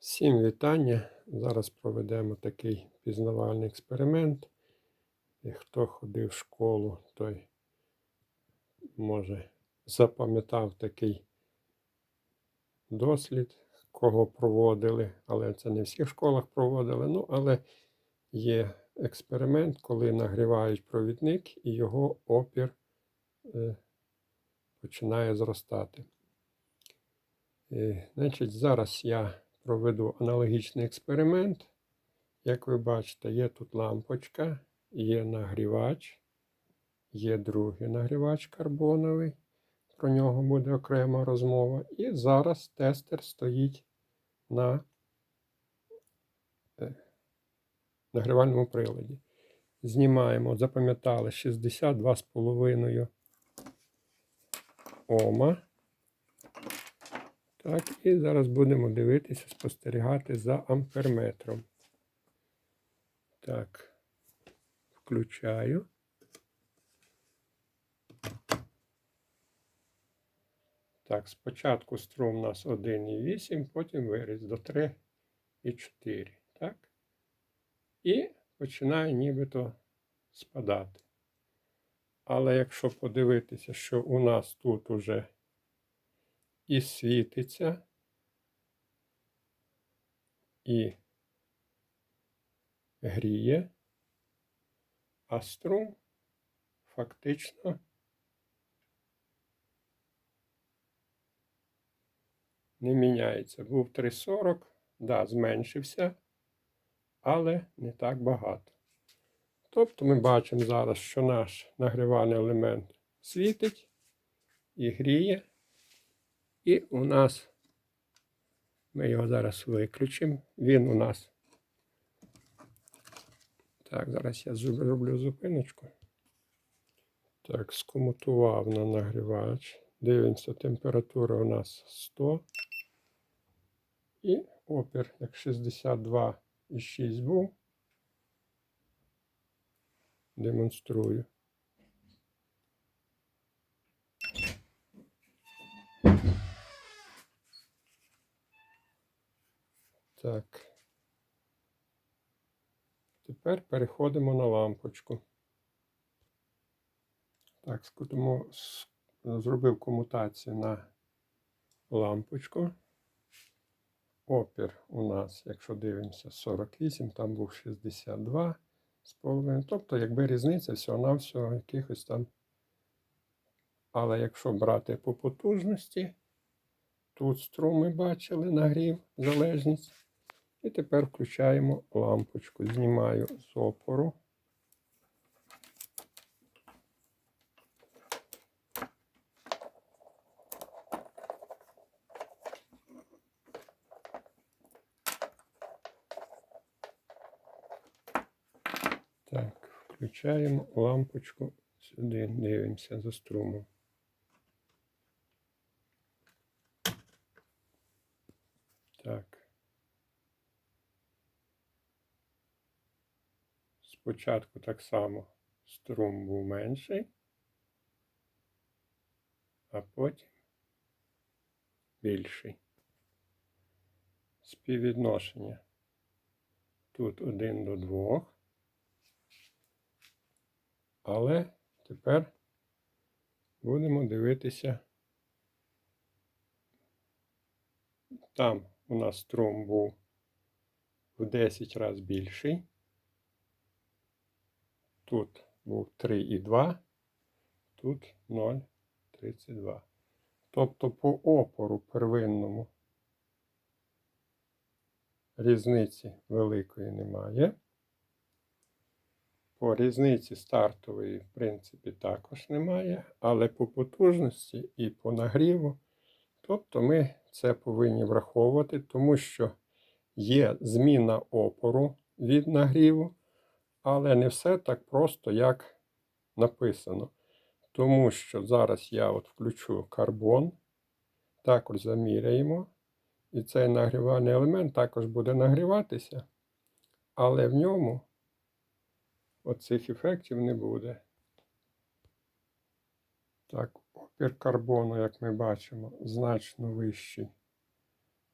Всім вітання. Зараз проведемо такий пізнавальний експеримент. І хто ходив в школу, той може запам'ятав такий дослід, кого проводили, але це не в всіх школах проводили. Ну, але є експеримент, коли нагрівають провідник і його опір е, починає зростати. Е, Значить, зараз я проведу аналогічний експеримент. Як ви бачите, є тут лампочка, є нагрівач, є другий нагрівач карбоновий. Про нього буде окрема розмова. І зараз тестер стоїть на е, нагрівальному приладі. Знімаємо, запам'ятали 62,5 Ома. Так, і зараз будемо дивитися, спостерігати за амперметром. Так, включаю. Так, спочатку струм у нас 1,8, потім виріс до 3,4. Так? І починає нібито спадати. Але якщо подивитися, що у нас тут уже і світиться, і гріє, а струм фактично не міняється. Був 3,40, да, зменшився, але не так багато. Тобто ми бачимо зараз, що наш нагрівальний елемент світить і гріє. І у нас, ми його зараз виключимо. Він у нас. Так, зараз я зроблю зупиночку. Так, скомутував на нагрівач. Дивимося, температура у нас 100. І опір, як 62,6 був. Демонструю. Так. Тепер переходимо на лампочку. Так, скотимо, зробив комутацію на лампочку. Опір у нас, якщо дивимося, 48, там був 62 з половиною. Тобто, якби різниця всього-навсього якихось там. Але якщо брати по потужності, тут струм ми бачили, нагрів, залежність. І тепер включаємо лампочку. Знімаю з опору. Так, включаємо лампочку сюди, дивимося за струмом. Так. Спочатку так само струм був менший, а потім більший. Співвідношення тут один до двох. Але тепер будемо дивитися. Там у нас струм був в 10 разів більший. Тут був 3,2, тут 0,32. Тобто по опору первинному різниці великої немає. По різниці стартової, в принципі, також немає, але по потужності і по нагріву. Тобто ми це повинні враховувати, тому що є зміна опору від нагріву. Але не все так просто, як написано. Тому що зараз я от включу карбон, також заміряємо. І цей нагрівальний елемент також буде нагріватися, але в ньому оцих ефектів не буде. Так, опір карбону, як ми бачимо, значно вищий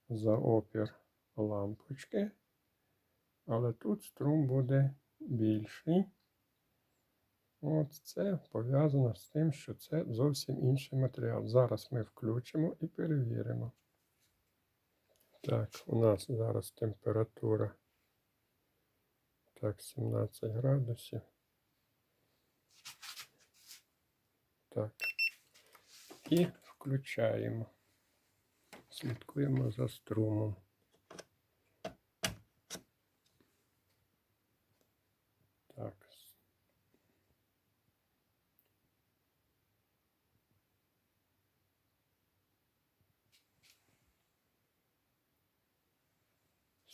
за опір лампочки, але тут струм буде більший. От це пов'язано з тим, що це зовсім інший матеріал. Зараз ми включимо і перевіримо. Так, у нас зараз температура так, 17 градусів. Так. І включаємо. Слідкуємо за струмом. Так.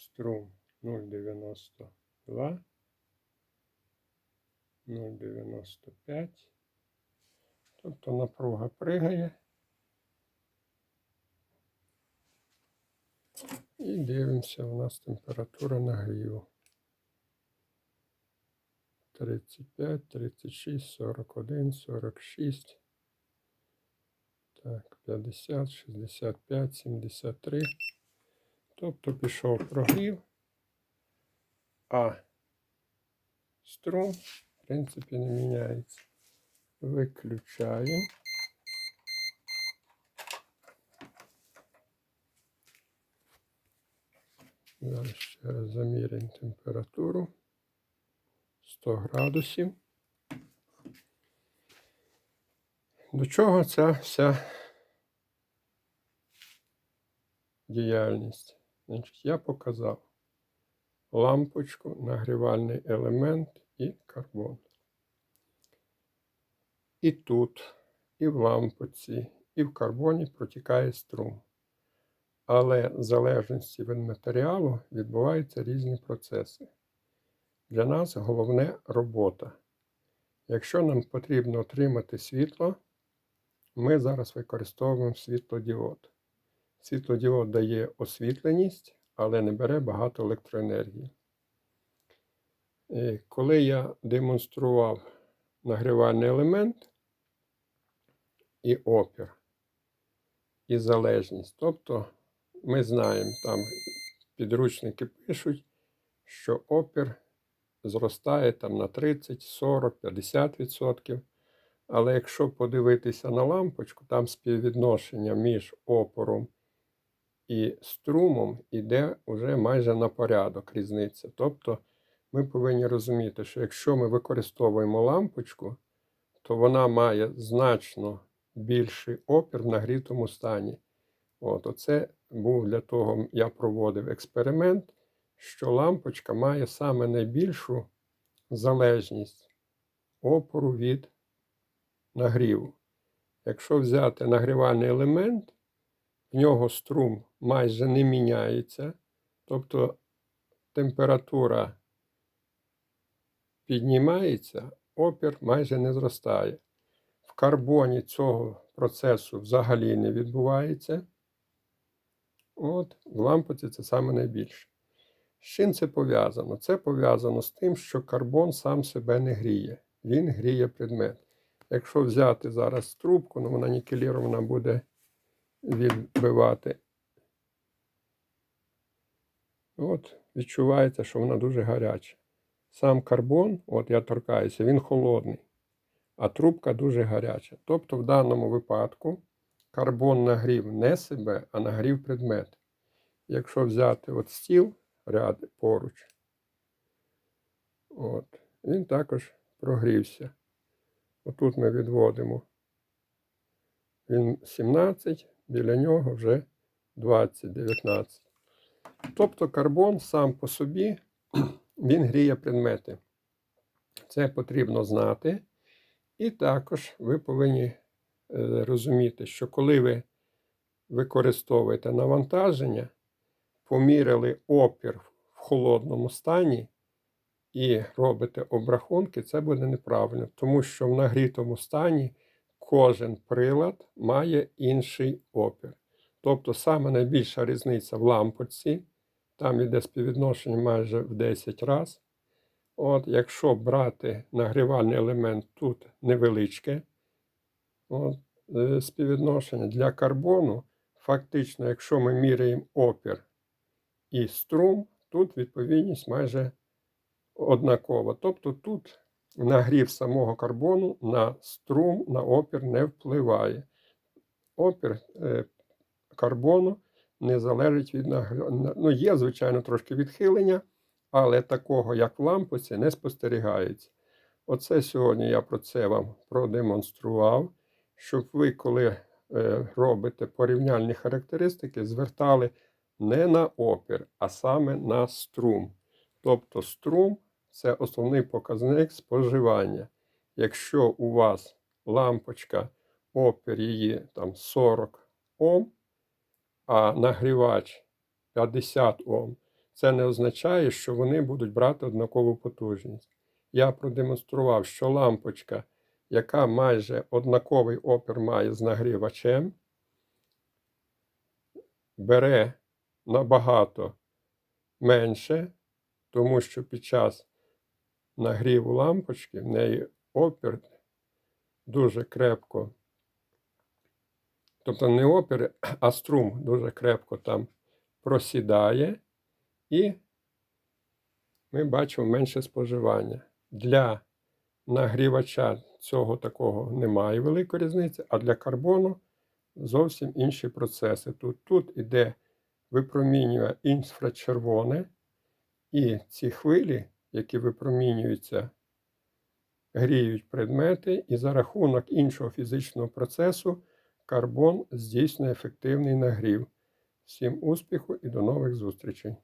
Струм 0,92. 0,95. Тобто напруга пригає. І дивимося, у нас температура нагріву. 35, 36, 41, 46. Так, 50, 65, 73. Тобто пішов прогрів, а струм, в принципі, не міняється. Виключаємо. Зараз ще раз заміряємо температуру. 100 градусів. До чого ця вся діяльність? Значить, я показав лампочку, нагрівальний елемент і карбон. І тут, і в лампочці, і в карбоні протікає струм. Але в залежності від матеріалу відбуваються різні процеси. Для нас головне робота. Якщо нам потрібно отримати світло, ми зараз використовуємо світлодіод. Світлодіод дає освітленість, але не бере багато електроенергії. Коли я демонстрував нагрівальний елемент і опір, і залежність, тобто ми знаємо, там підручники пишуть, що опір зростає там на 30, 40, 50%. Але якщо подивитися на лампочку, там співвідношення між опором і струмом іде вже майже на порядок різниця. Тобто ми повинні розуміти, що якщо ми використовуємо лампочку, то вона має значно більший опір в нагрітому стані. От, Оце був для того, я проводив експеримент, що лампочка має саме найбільшу залежність опору від нагріву. Якщо взяти нагрівальний елемент, в нього струм майже не міняється, тобто температура піднімається, опір майже не зростає. В карбоні цього процесу взагалі не відбувається. От, в лампоці це саме найбільше. З чим це пов'язано? Це пов'язано з тим, що карбон сам себе не гріє. Він гріє предмет. Якщо взяти зараз трубку, ну вона нікелірована буде відбивати. От, відчувається, що вона дуже гаряча. Сам карбон, от я торкаюся, він холодний, а трубка дуже гаряча. Тобто, в даному випадку карбон нагрів не себе, а нагрів предмет. Якщо взяти от стіл ряд поруч, от, він також прогрівся. Отут ми відводимо. Він 17, біля нього вже 20, 19. Тобто карбон сам по собі він гріє предмети. Це потрібно знати. І також ви повинні е, розуміти, що коли ви використовуєте навантаження, поміряли опір в холодному стані і робите обрахунки, це буде неправильно, тому що в нагрітому стані кожен прилад має інший опір. Тобто саме найбільша різниця в лампочці, там йде співвідношення майже в 10 разів. От, Якщо брати нагрівальний елемент тут невеличке от, е, співвідношення для карбону, фактично, якщо ми міряємо опір і струм, тут відповідність майже однакова. Тобто тут нагрів самого карбону на струм, на опір не впливає. Опір е, карбону не залежить від нагріву. Ну, є, звичайно, трошки відхилення, але такого, як в лампочці, не спостерігається. Оце сьогодні я про це вам продемонстрував, щоб ви, коли е, робите порівняльні характеристики, звертали не на опір, а саме на струм. Тобто струм це основний показник споживання. Якщо у вас лампочка, опір її там 40 Ом, а нагрівач 50 Ом, це не означає, що вони будуть брати однакову потужність. Я продемонстрував, що лампочка, яка майже однаковий опір має з нагрівачем, бере набагато менше, тому що під час нагріву лампочки в неї опір дуже крепко. Тобто не опір, а струм дуже крепко там просідає, і ми бачимо менше споживання. Для нагрівача цього такого немає великої різниці, а для карбону зовсім інші процеси. Тут, тут іде випромінює інфрачервоне, і ці хвилі, які випромінюються, гріють предмети, і за рахунок іншого фізичного процесу карбон здійснює ефективний нагрів. Всім успіху і до нових зустрічей!